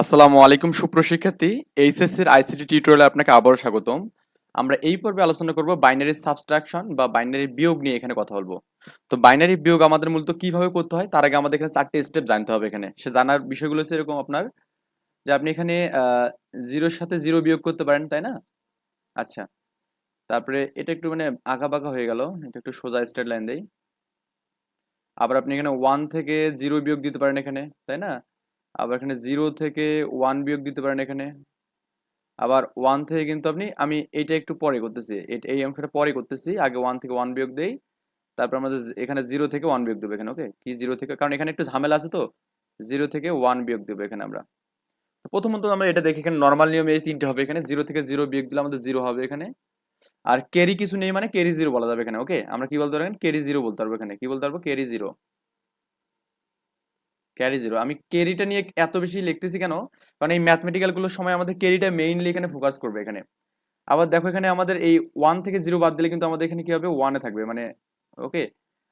আসসালামু আলাইকুম সুপ্রশিক্ষার্থী এইচএসসির আইসিটি টিউটোরিয়ালে আপনাকে আবারও স্বাগতম। আমরা এই পর্বে আলোচনা করব বাইনারি সাবস্ট্রাকশন বা বাইনারি বিয়োগ নিয়ে এখানে কথা বলব। তো বাইনারি বিয়োগ আমাদের মূলত কীভাবে করতে হয়, তার আগে আমাদের এখানে চারটে স্টেপ জানতে হবে এখানে। সে জানার বিষয়গুলো হচ্ছে এরকম আপনার, যে আপনি এখানে জিরোর সাথে জিরো বিয়োগ করতে পারেন, তাই না? আচ্ছা। তারপরে এটা একটু মানে আঁকা বাঁকা হয়ে গেল, এটা একটু সোজা স্ট্রেট লাইন দেই। আবার আপনি এখানে ওয়ান থেকে জিরো বিয়োগ দিতে পারেন এখানে, তাই না? আবার এখানে জিরো থেকে ওয়ান বিয়োগ দিতে পারেন এখানে। আবার ওয়ান থেকে কিন্তু আপনি, আমি এটা একটু পরে করতেছি, এই অংশটা পরে করতেছি, আগে ওয়ান থেকে ওয়ান বিয়োগ দেই, তারপর আমাদের এখানে জিরো থেকে ওয়ান বিয়োগ দেবো এখানে ওকে কি জিরো থেকে, কারণ এখানে একটু ঝামেলা আছে তো জিরো থেকে ওয়ান বিয়োগ দেবো এখানে আমরা। প্রথমত আমরা এটা দেখি, এখানে নর্মাল নিয়মে এই তিনটে হবে, এখানে জিরো থেকে জিরো বিয়োগ দিলে আমাদের জিরো হবে এখানে। আর ক্যারি কিছু নেই মানে ক্যারি জিরো বলা যাবে এখানে ওকে আমরা কি বলতে পারব ক্যারি জিরো বলতে পারব এখানে, কি বলতে পারব? ক্যারি জিরো ক্যারি জিরো আমি ক্যারিটা নিয়ে এত বেশি লিখতেছি কেন? কারণ এই ম্যাথমেটিক্যালগুলোর সময় আমাদের ক্যারিটা মেইনলি এখানে ফোকাস করবে এখানে। আবার দেখো এখানে আমাদের এই ওয়ান থেকে জিরো বাদ দিলে কিন্তু আমাদের এখানে কি হবে? ওয়ানে থাকবে মানে ওকে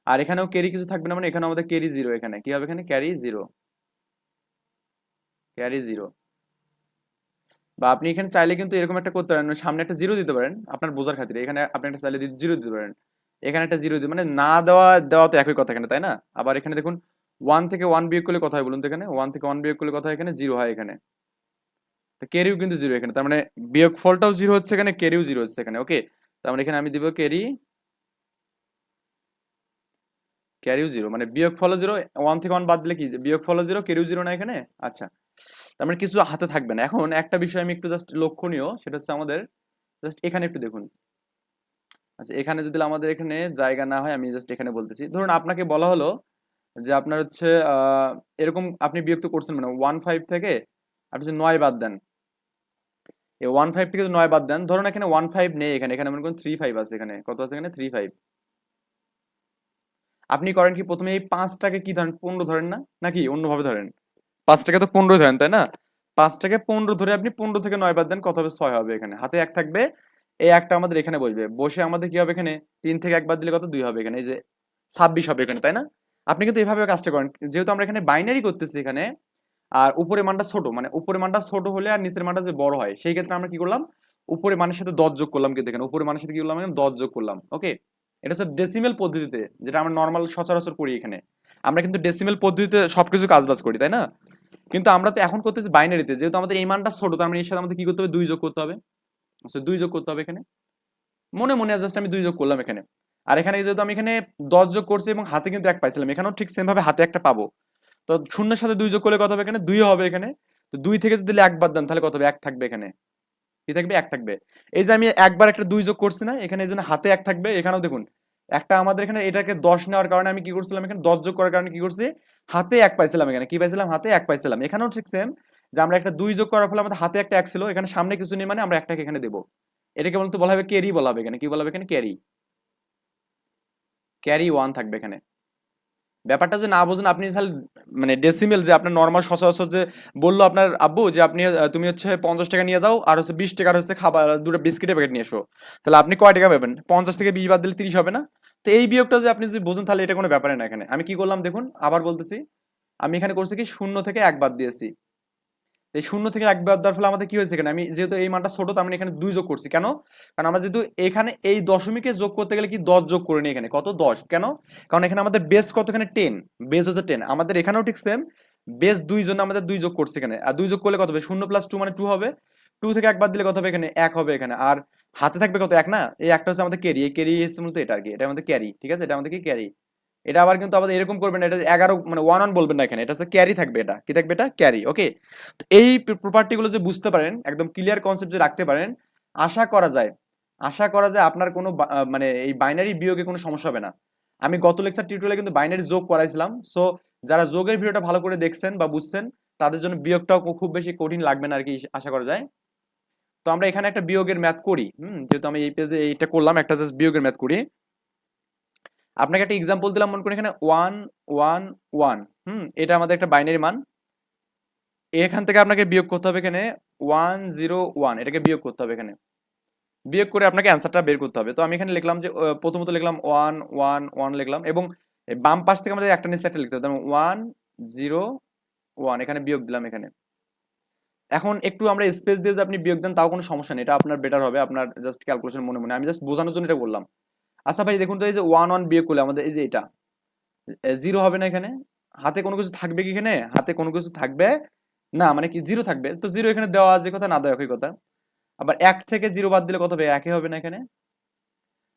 আর এখানেও ক্যারি কিছু থাকবে না মানে এখানে আমাদের ক্যারি জিরো এখানে। কি হবে এখানে? ক্যারি জিরো ক্যারি জিরো বা আপনি এখানে চাইলে কিন্তু এরকম একটা করতে পারেন সামনে একটা জিরো দিতে পারেন, আপনার বোঝার খাতিরে। এখানে আপনি একটা চাইলে জিরো দিতে পারেন। এখানে একটা জিরো দিতে মানে না দেওয়া দেওয়া তো একই কথা এখানে, তাই না? আবার এখানে দেখুন ওয়ান থেকে ওয়ান বিয়োগ করলে কথা হয় বলুন তো এখানে? ওয়ান থেকে ওয়ান বিয়োগ করলে কথা এখানে? জিরো হয় এখানে। তো কেরিও কিন্তু জিরো এখানে। তার মানে বিয়োগ ফলটাও জিরো হচ্ছে এখানে কেরিও জিরো হচ্ছে এখানে ওকে তার মানে এখানে আমি দিব কেরি ক্যারিও জিরো মানে বিয়োগ ফলও জিরো ওয়ান থেকে ওয়ান বাদ দিলে কি? বিয়োগ ফলও জিরো কেরিও জিরো না এখানে? আচ্ছা। তার মানে কিছু হাতে থাকবে না। এখন একটা বিষয় আমি একটু জাস্ট লক্ষণীয়, সেটা হচ্ছে আমাদের জাস্ট এখানে একটু দেখুন। আচ্ছা এখানে যদি আমাদের এখানে জায়গা না হয়, আমি জাস্ট এখানে বলতেছি। ধরুন আপনাকে বলা হলো যে আপনার হচ্ছে এরকম আপনি বিরক্ত করছেন মানে ওয়ান ফাইভ থেকে আপনি যদি নয় বাদ দেন। এই ওয়ান ফাইভ থেকে নয় বাদ দেন, ধরুন এখানে ওয়ান ফাইভ নেই এখানে এখানে মনে করুন থ্রি ফাইভ আছে এখানে। কত আছে এখানে? থ্রি ফাইভ আপনি করেন কি প্রথমে এই পাঁচটাকে কি ধরেন, পনেরো ধরেন না? নাকি অন্যভাবে ধরেন? পাঁচটাকে তো পনেরো ধরেন, তাই না? পাঁচটাকে পনেরো ধরে আপনি পনেরো থেকে নয় বাদ দেন, কত হবে? ছয় হবে এখানে। হাতে এক থাকবে, এই একটা আমাদের এখানে বসবে। বসে আমাদের কি হবে এখানে? তিন থেকে এক বাদ দিলে কত? দুই হবে এখানে। এই যে ছাব্বিশ হবে এখানে, তাই না? আপনি কিন্তু এভাবে কাজটা করেন। যেহেতু আমরা এখানে বাইনারি করতেছি এখানে, আর উপরে মানটা ছোট মানে উপরে মানটা ছোট হলে আর নিচের মানটা যে বড় হয়, সেই ক্ষেত্রে আমরা কি করলাম? উপরে মানের সাথে দশ যোগ করলাম কিন্তু এখানে। উপরে মানের সাথে কি করলাম? দশ যোগ করলাম ওকে এটা হচ্ছে ডেসিমেল পদ্ধতিতে, যেটা আমরা নর্মাল সচরাচর করি এখানে। আমরা কিন্তু ডেসিমেল পদ্ধতিতে সবকিছু কাজবাজ করি, তাই না? কিন্তু আমরা তো এখন করতেছি বাইনারিতে যেহেতু আমাদের এই মানটা ছোট, তার মানে এর সাথে আমাদের কি করতে হবে? দুই যোগ করতে হবে। আচ্ছা দুই যোগ করতে হবে এখানে। মনে মনে জাস্ট আমি দুই যোগ করলাম এখানে। আর এখানে যেহেতু আমি এখানে দশ যোগ করছি এবং হাতে কিন্তু এক পাইছিলাম। এখানেও ঠিক সেম ভাবে হাতে একটা পাবো। তো শূন্যের সাথে দুই যোগ করলে কত হবে এখানে? দুই হবে এখানে। তো দুই থেকে যদি এক বাদ দেন, তাহলে কত হবে? এক থাকবে এখানে। কি থাকবে, এক থাকবে। এই যে আমি একবার একটা দুই যোগ করছি না, এখানে এই জন্য হাতে এক থাকবে। এখানেও দেখুন, একটা আমাদের এখানে এটাকে দশ নেওয়ার কারণে আমি কি করছিলাম এখানে? দশ যোগ করার কারণে কি করছি? হাতে এক পাইছিলাম এখানে। কি পাইছিলাম? হাতে এক পাইছিলাম। এখানেও ঠিক সেম যে আমরা একটা দুই যোগ করার ফলে আমাদের হাতে একটা এক ছিল। এখানে সামনে কিছু নেই মানে আমরা একটাকে এখানে দেবো। এটাকে বলতে বলা হবে ক্যারি বলা হবে এখানে। কি বলা হবে এখানে? ক্যারি ক্যারি ওয়ান থাকবে এখানে। ব্যাপারটা যে না বোঝেন, আপনি তাহলে মানে ডেসিমেল যে আপনার নর্মাল সচরাচর যে বলল আপনার আব্বু যে আপনি তুমি হচ্ছে পঞ্চাশ টাকা নিয়ে যাও, আর হচ্ছে বিশ টাকার হচ্ছে খাবার দুটো বিস্কিটের প্যাকেট নিয়ে এসো। তাহলে আপনি কয় টাকা পাবেন? পঞ্চাশ থেকে বিশ বাদ দিলে তিরিশ হবে না? তো এই বিয়োগটা যে আপনি যদি বোঝেন, তাহলে এটা কোনো ব্যাপারে না এখানে। আমি কি করলাম দেখুন, আবার বলতেছি, আমি এখানে করছি কি, শূন্য থেকে এক বাদ দিয়েছি। এই শূন্য থেকে এক বাদ দেওয়ার ফলে আমাদের কি হয়েছে এখানে? আমি যেহেতু এই মানটা ছোট, তার মানে এখানে দুই যোগ করছি। কেন? কারণ আমরা যেহেতু এখানে এই দশমিকে যোগ করতে গেলে কি দশ যোগ করে নিই এখানে? কত? দশ। কেন? কারণ এখানে আমাদের বেস কত? এখানে টেন বেস হচ্ছে টেন আমাদের এখানেও ঠিক সেম বেস দুই জন্য আমাদের দুই যোগ করছে এখানে। আর দুই যোগ করলে কত হবে? শূন্য প্লাস টু মানে টু হবে। টু থেকে এক বাদ দিলে কত হবে এখানে? এক হবে এখানে। আর হাতে থাকবে কত? এক না? এই একটা হচ্ছে আমাদের ক্যারি এই ক্যারি এসে মূলত এটা আর কি এটা আমাদের ক্যারি ঠিক আছে? এটা আমাদের কি ক্যারি এটা আবার কিন্তু আমাদের এরকম করবেন না, এটা এগারো মানে ওয়ান ওয়ান বলবেন না এখানে, এটা হচ্ছে ক্যারি থাকবে এটা। কি থাকবে এটা? ক্যারি ওকে তো এই প্রপার্টিগুলো যে বুঝতে পারেন, একদম ক্লিয়ার কনসেপ্ট যে রাখতে পারেন, আশা করা যায়, আশা করা যায় আপনার কোনো মানে এই বাইনারি বিয়োগে কোনো সমস্যা হবে না। আমি গত লেকচার টিউটোরিয়ালে কিন্তু বাইনারি যোগ করাইছিলাম সো যারা যোগের ভিডিওটা ভালো করে দেখছেন বা বুঝছেন, তাদের জন্য বিয়োগটাও খুব বেশি কঠিন লাগবে না আর কি, আশা করা যায়। তো আমরা এখানে একটা বিয়োগের ম্যাথ করি, হুম? যেহেতু আমি এই পেজে এইটা করলাম, একটা জাস্ট বিয়োগের ম্যাথ করি। আপনাকে একটা এক্সাম্পল দিলাম, মনে করি এখানে ওয়ান ওয়ান ওয়ান হুম, এটা আমাদের একটা বাইনারি মান। এখান থেকে আপনাকে বিয়োগ করতে হবে এখানে ওয়ান জিরো ওয়ান এটাকে বিয়োগ করতে হবে এখানে। বিয়োগ করে আপনাকে অ্যান্সারটা বের করতে হবে। তো আমি এখানে লিখলাম যে প্রথমত লিখলাম ওয়ান ওয়ান ওয়ান লিখলাম এবং বাম পাশ থেকে আমাদের একটা নিচে একটা লিখতে হবে। ওয়ান জিরো ওয়ান এখানে বিয়োগ দিলাম এখানে। এখন একটু আমরা স্পেস দিয়ে যদি আপনি বিয়োগ দেন, তাও কোনো সমস্যা নেই। এটা আপনার বেটার হবে, আপনার জাস্ট ক্যালকুলেশন মনে মনে। আমি জাস্ট বোঝানোর জন্য এটা বললাম। আচ্ছা ভাই, দেখুন তো এই যে ওয়ান ওয়ান বিয়োগ করলে আমাদের এই যে এটা জিরো হবে না এখানে? হাতে কোনো কিছু থাকবে কি এখানে? হাতে কোনো কিছু থাকবে না মানে কি জিরো থাকবে? তো জিরো এখানে দেওয়া যে কথা না দেওয়া একই কথা। আবার এক থেকে জিরো বাদ দিলে কত হবে? একই হবে না এখানে।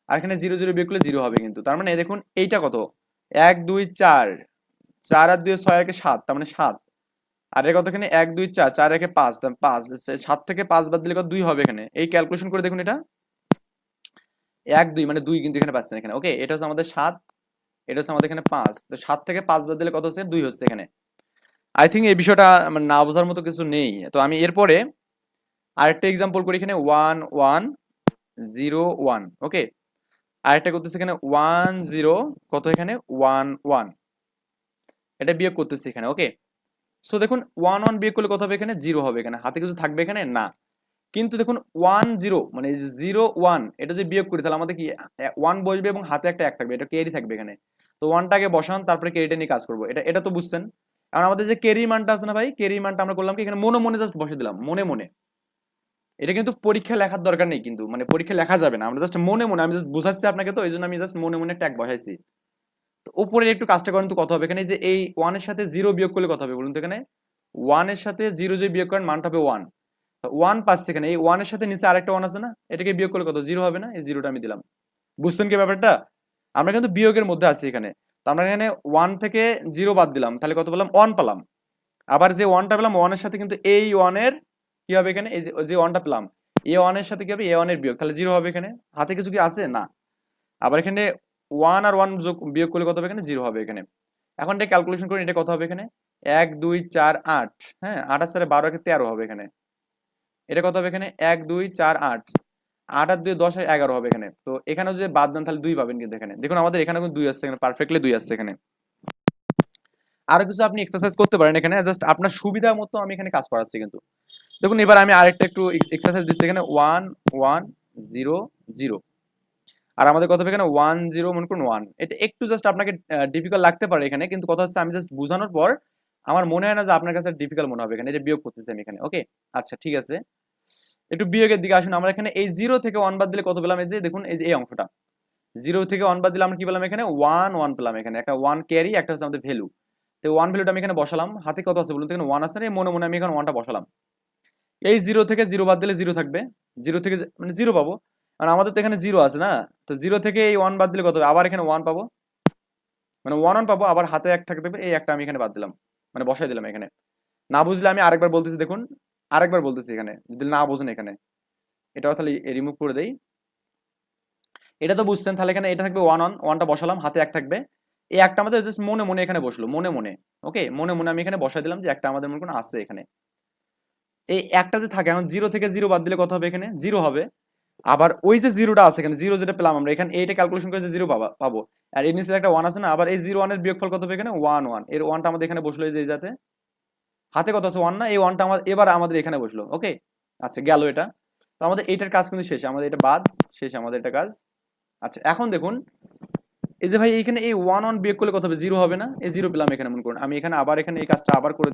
আর এখানে জিরো জিরো বিয়োগ করলে জিরো হবে কিন্তু। তার মানে দেখুন, এইটা কত? এক, দুই, চার। চার আর দুই ছয় একে সাত, তার মানে সাত। আর এর কত এখানে? এক, দুই, চার। চার একে পাঁচ মানে পাঁচ সাত থেকে পাঁচ বাদ দিলে কত? দুই হবে এখানে। এই ক্যালকুলেশন করে দেখুন এটা। এক, দুই মানে দুই কিন্তু এখানে পাচ্ছেন এখানে। ওকে এটা হচ্ছে আমাদের সাত, এটা হচ্ছে আমাদের এখানে পাঁচ। তো সাত থেকে পাঁচ বাদ দিলে কত হচ্ছে? দুই হচ্ছে এখানে। আই থিঙ্ক এই বিষয়টা আমার না বোঝার মতো কিছু নেই। তো আমি এরপরে আরেকটা এক্সাম্পল করি এখানে। One one zero one okay আরেকটা করতেছে এখানে। ওয়ান জিরো কত এখানে? ওয়ান ওয়ান এটা বিয়োগ করতেছি এখানে ওকে সো দেখুন ওয়ান ওয়ান বিয়োগ করলে কত হবে এখানে? জিরো হবে এখানে। হাতে কিছু থাকবে এখানে? না। কিন্তু দেখুন ওয়ান জিরো মানে জিরো ওয়ান এটা যদি বিয়োগ করি, তাহলে আমাদের কি ওয়ান বসবে এবং হাতে একটা এক থাকবে, এটা ক্যারি থাকবে এখানে। তো ওয়ানটাকে বসান, তারপরে ক্যারিটা নিয়ে কাজ করব। এটা এটা তো বুঝছেন? কারণ আমাদের যে ক্যারি মানটা আছে না ভাই ক্যারি মানটা আমরা করলাম কি, এখানে মনে মনে জাস্ট বসে দিলাম, মনে মনে। এটা কিন্তু পরীক্ষা লেখার দরকার নেই কিন্তু মানে পরীক্ষা লেখা যাবে না, আমরা জাস্ট মনে মনে, আমি জাস্ট বুঝাচ্ছি আপনাকে তো, এই জন্য আমি জাস্ট মনে মনে ট্যাগ বসাইছি। তো উপরে একটু কাজটা করেন তো কত হবে, এখানে যে এই ওয়ানের সাথে জিরো বিয়োগ করলে কথা হবে, বলুন তো এখানে। ওয়ানের সাথে জিরো যদি বিয়োগ করেন, মানটা হবে ওয়ান ওয়ান পাচ্ছে এখানে এই ওয়ানের সাথে নিচে আরেকটা ওয়ান আছে না, এটাকে বিয়োগ করলে কত? জিরো হবে না? এই জিরোটা আমি দিলাম। বুঝছেন কি ব্যাপারটা? আমরা কিন্তু বিয়োগের মধ্যে আছি এখানে। তো আমরা এখানে ওয়ান থেকে জিরো বাদ দিলাম, তাহলে কত পেলাম? ওয়ান পেলাম। আবার যে ওয়ানটা পেলাম ওয়ানের সাথে কিন্তু এই ওয়ানের কি হবে এখানে? এই যে ওয়ানটা পেলাম এ ওয়ানের সাথে কি হবে? এ ওয়ানের বিয়োগ। তাহলে জিরো হবে এখানে। হাতে কিছু কি আছে? না। আবার এখানে ওয়ান আর ওয়ান যোগ, বিয়োগ করলে কত হবে এখানে? জিরো হবে এখানে। এখন এটা ক্যালকুলেশন করি, এটা কত হবে এখানে? এক, দুই, চার, আট। হ্যাঁ আট আর বারো একে তেরো হবে এখানে। এটা কত হবে এখানে? এক, দুই, চার, আট। আট আর দুই, দশ আর এগারো হবে এখানে। তো এখানেও যে বাদ দেন, তাহলে দুই পাবেন কিন্তু এখানে। দেখুন, আমাদের এখানে কিন্তু দুই আসছে এখানে পারফেক্টলি দুই আসছে এখানে। আরও কিছু আপনি এক্সারসাইজ করতে পারেন এখানে। জাস্ট আপনার সুবিধা মতো আমি এখানে কাজ করাচ্ছি কিন্তু। দেখুন, এবার আমি আরেকটা একটু এক্সারসাইজ দিচ্ছি এখানে। ওয়ান ওয়ান জিরো জিরো আর আমাদের কথা এখানে ওয়ান জিরো মনে করুন ওয়ান এটা একটু জাস্ট আপনাকে ডিফিকাল্ট লাগতে পারে এখানে, কিন্তু কথা হচ্ছে আমি জাস্ট বোঝানোর পর আমার মনে হয় না যে আপনার কাছে ডিফিকাল্ট মনে হবে এখানে। এটা বিয়োগ করতেছি আমি এখানে ওকে আচ্ছা ঠিক আছে। একটু বিয়োগের দিকে আসুন। আমরা এখানে এই জিরো থেকে ওয়ান বাদ দিলে কত পেলাম? এই যে দেখুন, এই যে এই অংশটা। জিরো থেকে ওয়ান বাদ দিলে আমরা কি পেলাম এখানে? ওয়ান ওয়ান পেলাম এখানে। একটা ওয়ান ক্যারি একটা হচ্ছে আমাদের ভ্যালু তো ওয়ান ভ্যালুটা আমি এখানে বসালাম। হাতে কত আছে বলুন এখানে ওয়ান আছে না? মনে মনে আমি এখানে ওয়ানটা বসালাম। এই জিরো থেকে জিরো বাদ দিলে জিরো থাকবে। জিরো থেকে মানে জিরো পাবো। কারণ আমাদের তো এখানে জিরো আছে না? তো জিরো থেকে এই ওয়ান বাদ দিলে কত হবে? আবার এখানে ওয়ান পাবো। মানে ওয়ান ওয়ান পাবো। আবার হাতে এক থাকতে হবে। এই একটা আমি এখানে বাদ দিলাম। মানে বসাই দিলাম এখানে। না বুঝলে আমি আরেকবার বলতেছি, দেখুন, আরেকবার বলতেছি এখানে, যদি না বোঝেন এখানে। এটাও তাহলে রিমুভ করে দেই। এটা তো বুঝছেন, তাহলে এখানে এটা থাকবে ওয়ান ওয়ান ওয়ানটা বসালাম, হাতে এক থাকবে। এই একটা আমাদের জাস্ট মনে মনে এখানে বসল, মনে মনে ওকে মনে মনে আমি এখানে বসাই দিলাম যে একটা আমাদের মনে কোনো আছে এখানে। এই একটা যে থাকে, এখন জিরো থেকে জিরো বাদ দিলে কত হবে এখানে? জিরো হবে। আবার ওই যে জিরোটা আছে এখানে, জিরো যেটা পেলাম আমরা, এখানে এইটা ক্যালকুলেশন করে যে জিরো পাবা আর এর নিচে একটা ওয়ান আছে না, আবার এই জিরো ওয়ানের বিয়োগফল কত হবে এখানে? ওয়ান ওয়ানের ওয়ানটা আমাদের এখানে বসল যে যাতে। হাতে কত আছে? ওয়ান না, এই ওয়ানটা আমার এবার আমাদের এখানে বসল ওকে আচ্ছা গেল এটা। তো আমাদের এইটার কাজ কিন্তু শেষ, আমাদের এটা বাদ, শেষ আমাদের এটা কাজ। আচ্ছা এখন দেখুন, এই যে ভাই এখানে এই ওয়ান ওয়ান বিয়োগ করলে কত হবে? জিরো হবে না? এই জিরো পেলাম এখানে, মনে করুন। আমি এখানে আবার এখানে এই কাজটা আবার করে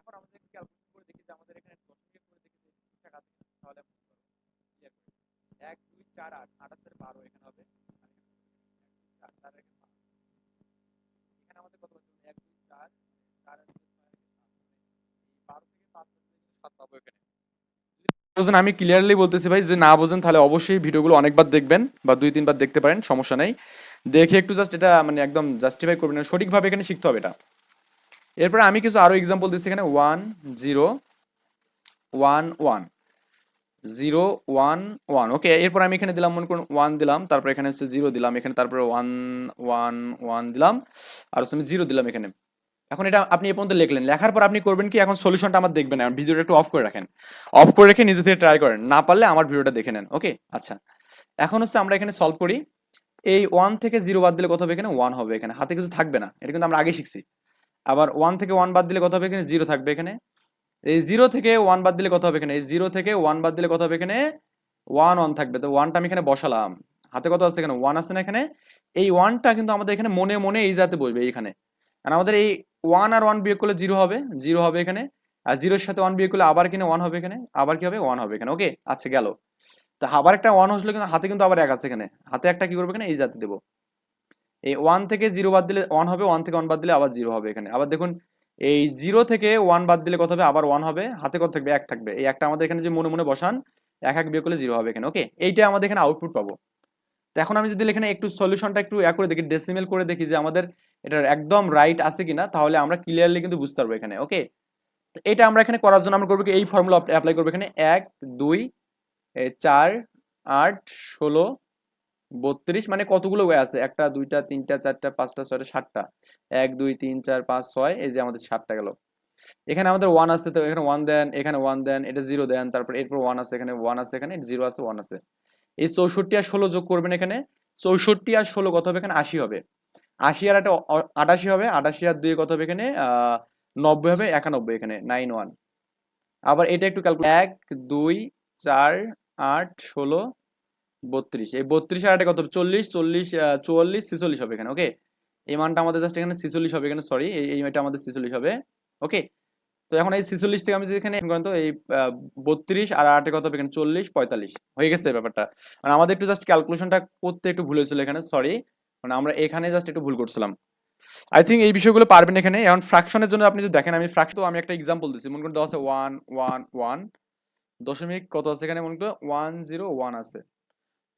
এখন আমাদের ক্যালকুলেশন করে দেখি যে আমাদের এখানে দশমিক করে দেখি যে ঠিকঠাক আছে কিনা, তাহলে আমি বুঝতে পারব ক্লিয়ার করে এক দুই চার আট আঠাশের বারো এখানে হবে। এখানে আমাদের কত এক, দুই, চার চার আমি ক্লিয়ারলি বলতেছি ভাই যে না বোঝেন তাহলে অবশ্যই ভিডিওগুলো অনেকবার দেখবেন বা দুই, তিনবার দেখতে পারেন, সমস্যা নেই। দেখে একটু জাস্ট এটা মানে একদম জাস্টিফাই করবেন সঠিকভাবে এখানে শিখতে হবে এটা। এরপরে আমি কিছু আরও এক্সাম্পল দিচ্ছি এখানে। One zero one one zero, one one. Okay, এরপর আমি এখানে দিলাম, মনে করুন, ওয়ান দিলাম, তারপর এখানে হচ্ছে জিরো দিলাম, এখানে তারপরে ওয়ান ওয়ান ওয়ান দিলাম, আর হচ্ছে আমি জিরো দিলাম এখানে। এখন এটা আপনি এ পর্যন্ত লিখলেন। লেখার পর আপনি করবেন কি, এখন সলিউশনটা আমার দেখবেন এখন ভিডিওটা একটু অফ করে রাখেন। অফ করে রেখে নিজে থেকে ট্রাই করেন। না পারলে আমার ভিডিওটা দেখে নেন, ওকে? আচ্ছা। এখন হচ্ছে আমরা এখানে সলভ করি। এই ওয়ান থেকে জিরো বাদ দিলে কত হবে এখানে? ওয়ান হবে এখানে। হাতে কিছু থাকবে না। এটা কিন্তু আমরা আগে শিখছি। আবার ওয়ান থেকে ওয়ান বাদ দিলে কত হবে এখানে? জিরো থাকবে এখানে। এই জিরো থেকে ওয়ান বাদ দিলে কত হবে এখানে? এই জিরো থেকে ওয়ান বাদ দিলে কত হবে এখানে? ওয়ান ওয়ান থাকবে। তো ওয়ানটা আমি এখানে বসালাম। হাতে কত আছে এখানে? ওয়ান আছে না এখানে? এই ওয়ানটা কিন্তু আমাদের এখানে মনে মনে এই জাতে বসবে এইখানে আর আমাদের এই ওয়ান আর ওয়ান বিয়োগ করলে জিরো হবে। জিরো হবে এখানে। আর জিরোর সাথে ওয়ান বিয়োগ করলে আবার কিনে ওয়ান হবে এখানে। আবার কি হবে? ওয়ান হবে এখানে। ওকে আচ্ছা গেল। তো আবার একটা ওয়ান হসলো কিন্তু হাতে কিন্তু আবার এক আছে এখানে। হাতে একটা কি করবে এখানে? এই জাতে দেবো। এই ওয়ান থেকে জিরো বাদ দিলে ওয়ান হবে ওয়ান থেকে ওয়ান বাদ দিলে আবার জিরো হবে এখানে। আবার দেখুন এই জিরো থেকে ওয়ান বাদ দিলে কত হবে? আবার ওয়ান হবে। হাতে কত থাকবে? এক থাকবে। এই একটা আমাদের এখানে যে মনে মনে বসান, এক এক বিয়োগ করলে জিরো হবে এখানে ওকে এইটা আমাদের এখানে আউটপুট পাবো। তো এখন আমি যদি এখানে একটু সলিউশনটা একটু এক করে দেখি ডেসিমেল করে দেখি যে আমাদের এটার একদম রাইট আছে কিনা, তাহলে আমরা ক্লিয়ারলি কিন্তু বুঝতে পারব এখানে ওকে তো এটা আমরা এখানে করার জন্য আমরা করব এই ফর্মুলা অ্যাপ্লাই করব এখানে এক, দুই চার, আট, ষোলো বত্রিশ মানে কতগুলো ওয়ে আছে? একটা, দুইটা, তিনটা, চারটা, পাঁচটা, ছয়টা, সাতটা। এক, দুই, তিন, চার, পাঁচ, ছয়, এই যে আমাদের সাতটা গেল। এখানে আমাদের ওয়ান আছে তো, এখানে ওয়ান দেন এখানে ওয়ান দেন এটা জিরো দেন তারপর এরপর ওয়ান আছে এখানে ওয়ান আছে এখানে জিরো আছে ওয়ান আছে। এই চৌষট্টি আর ষোলো যোগ করবেন এখানে, চৌষট্টি আর ষোলো কত হবে এখানে? আশি হবে। আশি আর একটা আটাশি হবে, আটাশি আর দুই কত হবে এখানে? নব্বই হবে, একানব্বই এখানে নাইন ওয়ান আবার এটা একটু ক্যালকুলেট এক, দুই, চার, আট, ষোলো বত্রিশ। এই বত্রিশ আর কত চল্লিশ চল্লিশ চুয়াল্লিশ, ছিচল্লিশ হবে এখানে ওকে এই মানটা আমাদের জাস্ট এখানে ছিচল্লিশ হবে এখানে সরি এই এটা আমাদের ছিচল্লিশ হবে ওকে তো এখন এই ছিচল্লিশ থেকে আমি এখানে তো এই বত্রিশ আর আটে কত হবে এখানে? চল্লিশ, পঁয়তাল্লিশ, হয়ে গেছে ব্যাপারটা। মানে আমাদের একটু জাস্ট ক্যালকুলেশনটা করতে একটু ভুল হয়েছিল এখানে সরি মানে আমরা এখানে জাস্ট একটু ভুল করছিলাম। আই থিঙ্ক এই বিষয়গুলো পারবেন এখানে, এখন ফ্র্যাকশনের জন্য আপনি যদি দেখেন, আমি ফ্র্যাকশন তো আমি একটা এক্সাম্পল দিচ্ছি মনে করুন আছে ওয়ান ওয়ান ওয়ান দশমিক কত আছে এখানে, মনে করুন ওয়ান জিরো ওয়ান আছে।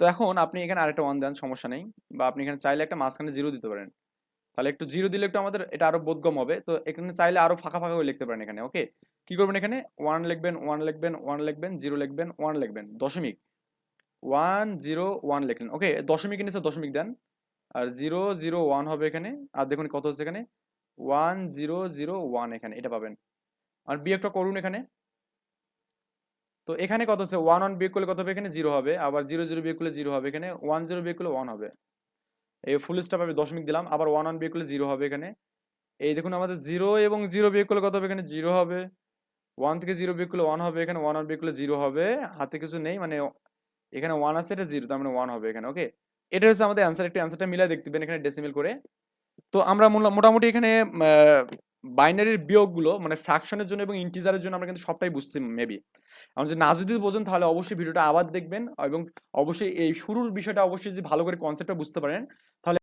তো এখন আপনি এখানে আরেকটা ওয়ান দেন, সমস্যা নেই। বা আপনি এখানে চাইলে একটা মাঝখানে জিরো দিতে পারেন। তাহলে একটু জিরো দিলে একটু আমাদের এটা আরও বোধগম হবে। তো এখানে চাইলে আরও ফাঁকা ফাঁকা করে লিখতে পারেন এখানে ওকে কি করবেন এখানে? ওয়ান লিখবেন ওয়ান লিখবেন ওয়ান লিখবেন জিরো লিখবেন ওয়ান লিখবেন। দশমিক। ওয়ান জিরো ওয়ান লিখলেন ওকে দশমিক নিচে দশমিক দেন। আর জিরো জিরো ওয়ান হবে এখানে। আর দেখুন কত হচ্ছে এখানে? ওয়ান জিরো জিরো ওয়ান এখানে, এটা পাবেন। আর বিয়োগটা করুন এখানে। তো এখানে কত হচ্ছে? ওয়ান ওয়ান বিয়োগ করলে কত হবে? এখানে জিরো হবে। আবার জিরো জিরো বিয়োগ করলে জিরো হবে এখানে। ওয়ান জিরো বিয়োগ করলে ওয়ান হবে। এই ফুল স্টপ আমি দশমিক দিলাম। আবার ওয়ান ওয়ান বিয়োগ করলে জিরো হবে এখানে। এই দেখুন আমাদের জিরো এবং জিরো বিয়োগ করলে কত হবে? এখানে জিরো হবে। ওয়ান থেকে জিরো বিয়োগ করলে ওয়ান হবে। এখানে ওয়ান ওয়ান বিয়োগ করলে জিরো হবে। হাতে কিছু নেই। মানে এখানে ওয়ান আছে, এটা জিরো তার মানে ওয়ান হবে এখানে ওকে এটা হচ্ছে আমাদের অ্যান্সার একটু অ্যান্সারটা মিলাই দেখতে পাবেন এখানে ডেসিমেল করে। তো আমরা মোটামুটি এখানে বাইনারির বিয়োগগুলো মানে ফ্র্যাকশনের জন্য এবং ইন্টিজারের জন্য আমরা কিন্তু সবটাই বুঝছি মেবি এখন যদি না যদি বোঝেন, তাহলে অবশ্যই ভিডিওটা আবার দেখবেন এবং অবশ্যই এই শুরুর বিষয়টা অবশ্যই যদি ভালো করে কনসেপ্টটা বুঝতে পারেন, তাহলে